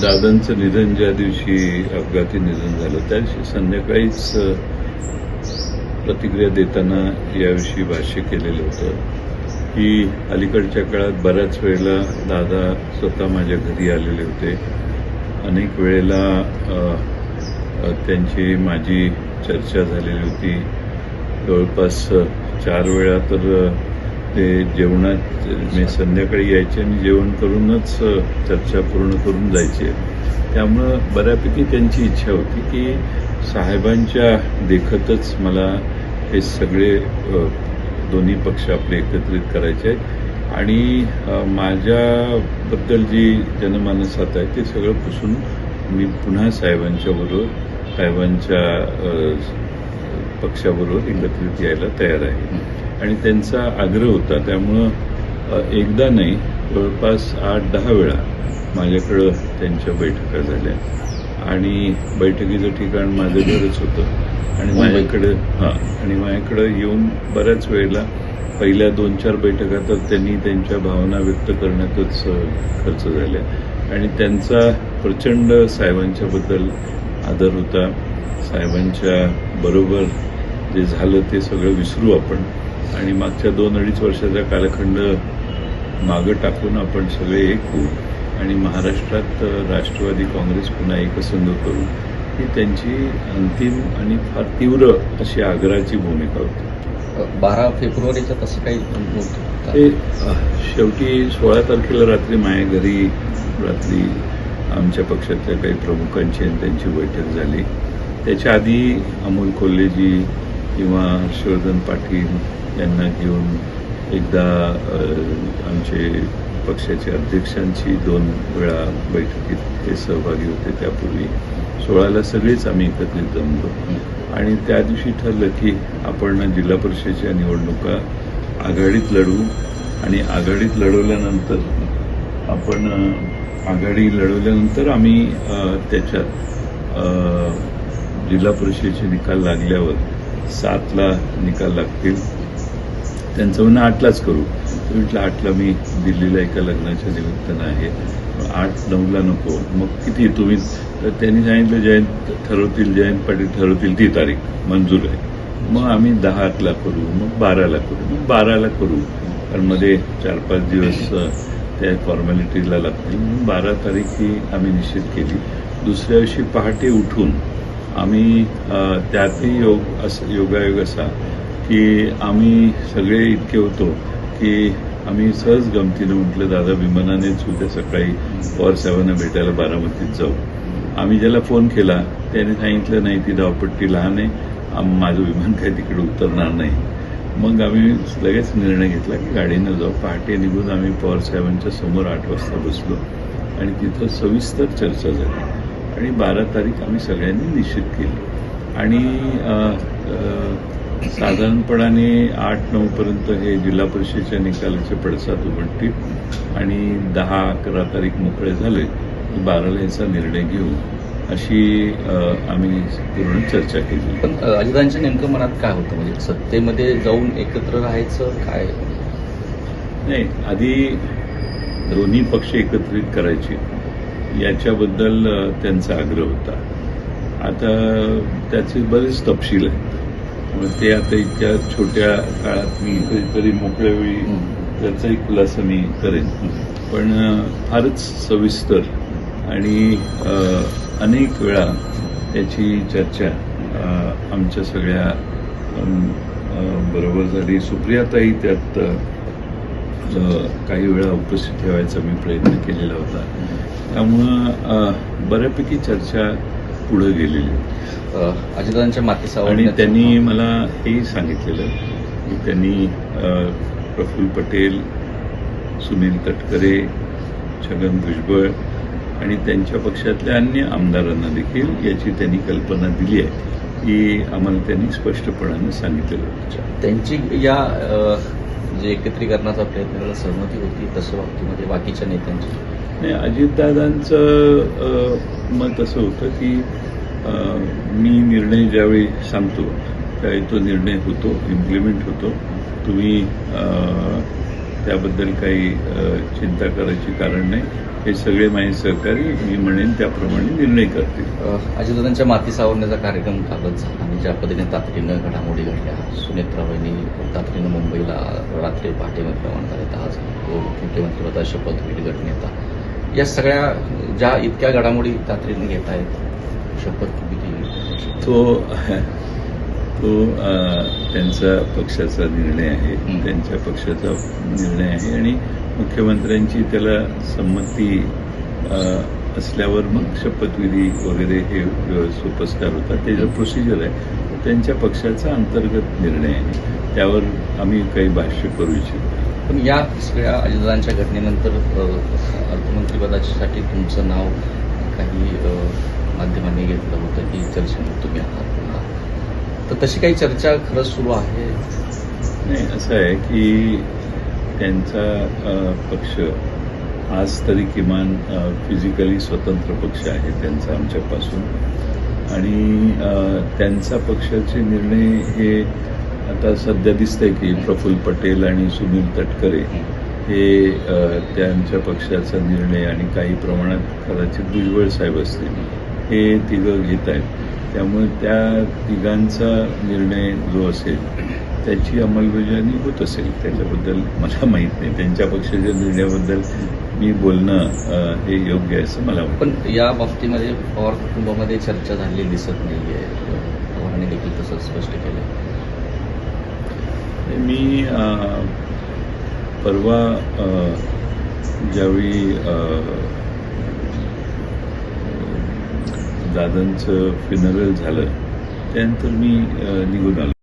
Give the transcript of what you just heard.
दादांचं निधन ज्या दिवशी अपघाती निधन झालं त्या दिवशी संध्याकाळीच प्रतिक्रिया देताना याविषयी भाष्य केलेलं होतं की अलीकडच्या काळात बऱ्याच वेळेला दादा स्वतः माझ्या घरी आलेले होते. अनेक वेळेला त्यांची माझी चर्चा झालेली होती. जवळपास चार वेळा तर ते जेवणात मी संध्याकाळी यायचे आणि जेवण करूनच चर्चा पूर्ण करून जायचे. त्यामुळं बऱ्यापैकी त्यांची इच्छा होती की साहेबांच्या देखतच मला हे सगळे दोन्ही पक्ष आपले एकत्रित करायचे आहेत. आणि माझ्याबद्दल जी जनमानसात आहे ते सगळं पुसून मी पुन्हा साहेबांच्याबरोबर साहेबांच्या पक्षाबरोबर एकत्रित यायला तयार आहे. आणि त्यांचा आग्रह होता. त्यामुळं एकदा नाही जवळपास आठ दहा वेळा माझ्याकडं त्यांच्या बैठका झाल्या. आणि बैठकीचं ठिकाण माझं घरच होतं. आणि माझ्याकडे हां आणि माझ्याकडं येऊन बऱ्याच वेळेला पहिल्या दोन चार बैठका तर त्यांनी त्यांच्या भावना व्यक्त करण्यातच खर्च झाल्या. आणि त्यांचा प्रचंड साहेबांच्याबद्दल आदर होता. साहेबांच्या बरोबर जे झालं ते सगळं विसरू आपण. आणि मागच्या दोन अडीच वर्षाचा कालखंड मागं टाकून आपण सगळे एक होऊ आणि महाराष्ट्रात राष्ट्रवादी काँग्रेस पुन्हा एकसंघ करू ही त्यांची अंतिम आणि फार तीव्र अशी आग्रहाची भूमिका होती. बारा फेब्रुवारीचं तसं काही ते शेवटी सोळा तारखेला रात्री माझ्या घरी रात्री आमच्या पक्षातल्या काही प्रमुखांची आणि त्यांची बैठक झाली. त्याच्या आधी अमोल कोल्हेजी किंवा हर्षवर्धन पाटील यांना घेऊन एकदा आमचे पक्षाच्या अध्यक्षांची दोन वेळा बैठकीत ते सहभागी होते. त्यापूर्वी सोळाला सगळेच आम्ही एकत्रित जमलो. आणि त्या दिवशी ठरलं की आपण जिल्हा परिषदेच्या निवडणुका आघाडीत लढू आणि आघाडीत लढवल्यानंतर आपण आघाडी लढवल्यानंतर आम्ही त्याच्यात जिल्हा परिषदेचे निकाल लागल्यावर सातला निकाल लागतील. त्यांचं म्हणणं आठलाच करू. म्हटलं आठला मी दिल्लीला एका लग्नाच्या निमित्तानं आहे. आठ नऊला नको. मग किती? तुम्ही तर त्यांनी सांगितलं जयंत ठरवतील जयंत पाटील ठरवतील ती तारीख. मंजूर आहे. मग आम्ही दहा आठला करू मग बाराला करू मग बाराला करू. कारण मध्ये चार पाच दिवस त्या फॉर्मॅलिटीला लागतील. म्हणून बारा तारीख ही आम्ही निश्चित केली. दुसऱ्या दिवशी पहाटे उठून आम्ही त्यातही योग असं योगायोग असा की आम्ही सगळे इतके होतो की आम्ही सहज गमतीनं म्हटलं दादा विमानानेच उद्या सकाळी पॉवर साहेबांना भेटायला बारामतीत जाऊ. आम्ही ज्याला फोन केला त्याने सांगितलं नाही ती धावपट्टी लहान आहे. माझं विमान काही तिकडे उतरणार नाही. मग आम्ही लगेच निर्णय घेतला की गाडीनं जाऊ. पहाटे निघून आम्ही पवार साहेबांच्या समोर आठ वाजता बसलो आणि तिथं सविस्तर चर्चा झाली. आणि बारा तारीख आम्ही सगळ्यांनी निश्चित केली. आणि साधारणपणाने आठ नऊ पर्यंत हे जिल्हा परिषदेच्या निकालाचे पडसाद उमटतील आणि दहा अकरा तारीख मोकळे झाले की बाराला याचा निर्णय घेऊ अशी आम्ही पूर्ण चर्चा केली. पण अजितांच्या नेमकं मनात काय होतं? म्हणजे सत्तेमध्ये जाऊन एकत्र राहायचं काय? नाही आधी दोन्ही पक्ष एकत्रित करायचे. याच्याबद्दल त्यांचा आग्रह होता. आता त्याचे बरेच तपशील आहेत. मग ते आता इतक्या छोट्या काळात मी कधीतरी मोकळ्या वेळी त्याचाही खुलासा मी करेन. पण फारच सविस्तर आणि अनेक वेळा त्याची चर्चा आमच्या सगळ्या बरोबर झाली. सुप्रियाताई त्यात काही वेळा उपस्थित ठेवायचा मी प्रयत्न केलेला होता. त्यामुळं बऱ्यापैकी चर्चा पुढे गेलेली. अजितांच्या मातीचा आणि त्यांनी मला हेही सांगितलेलं की त्यांनी प्रफुल्ल पटेल सुनील तटकरे छगन भुजबळ आणि त्यांच्या पक्षातल्या अन्य आमदारांना देखील याची त्यांनी कल्पना दिली आहे. की आम्हाला त्यांनी स्पष्टपणाने सांगितलेलं त्यांची या जे एकत्रीकरणाचा प्रयत्न करायला सहमती होती तसं बाबतीमध्ये बाकीच्या नेत्यांची. नाही अजितदादांचं मत असं होतं की मी निर्णय ज्यावेळी सांगतो त्यावेळी तो निर्णय होतो इम्प्लिमेंट होतो. तुम्ही त्याबद्दल काही चिंता करायची कारण नाही. हे सगळे माझे सहकारी मी म्हणेन त्याप्रमाणे निर्णय करतील. अजितदादांच्या माती सावरण्याचा कार्यक्रम कालच झाला आणि ज्या पद्धतीने तातडीनं घडामोडी घडल्या सुनेत्राबाईंनी तातडीनं मुंबईला रात्री पहाटेमध्ये रवाना झाले आज मुख्यमंत्रीपदा शपथ होईल गटनेता या सगळ्या ज्या इतक्या घडामोडी तातडीने घेत आहेत शपथ विधी तो तो त्यांचा पक्षाचा निर्णय आहे. त्यांच्या पक्षाचा निर्णय आहे आणि मुख्यमंत्र्यांची त्याला संमती असल्यावर मग शपथविधी वगैरे हे सोपस्कार होतात त्याचं प्रोसिजर आहे त्यांच्या पक्षाचा अंतर्गत निर्णय आहे त्यावर आम्ही काही भाष्य करू इच्छित. पण या सगळ्या अजितदादांच्या घटनेनंतर अर्थमंत्रीपदासाठी तुमचं नाव काही माध्यमांनी घेतलं होतं की चर्चेमध्ये तुम्ही आहात. तर तशी काही चर्चा खरंच सुरू आहे? नाही असं आहे की त्यांचा पक्ष आज तरी किमान फिजिकली स्वतंत्र पक्ष आहे त्यांचा आमच्यापासून. आणि त्यांचा पक्षाचे निर्णय हे आता सध्या दिसतंय की प्रफुल्ल पटेल आणि सुनील तटकरे हे त्यांच्या पक्षाचा निर्णय आणि काही प्रमाणात कदाचित भुजबळ साहेब असतील हे तिघं घेत आहेत त्यामुळे त्या तिघांचा निर्णय जो असेल त्याची अंमलबजावणी होत असेल त्याच्याबद्दल मला माहीत नाही. त्यांच्या पक्षाच्या निर्णयाबद्दल मी बोलणं हे योग्य आहे असं मला पण या बाबतीमध्ये पवार कुटुंबामध्ये चर्चा झालेली दिसत नाहीये. पवारांनी देखील तसं स्पष्ट केलं मी परवा ज्यावेळी दादांचं फिनरल झालं त्यानंतर मी निघून आलो.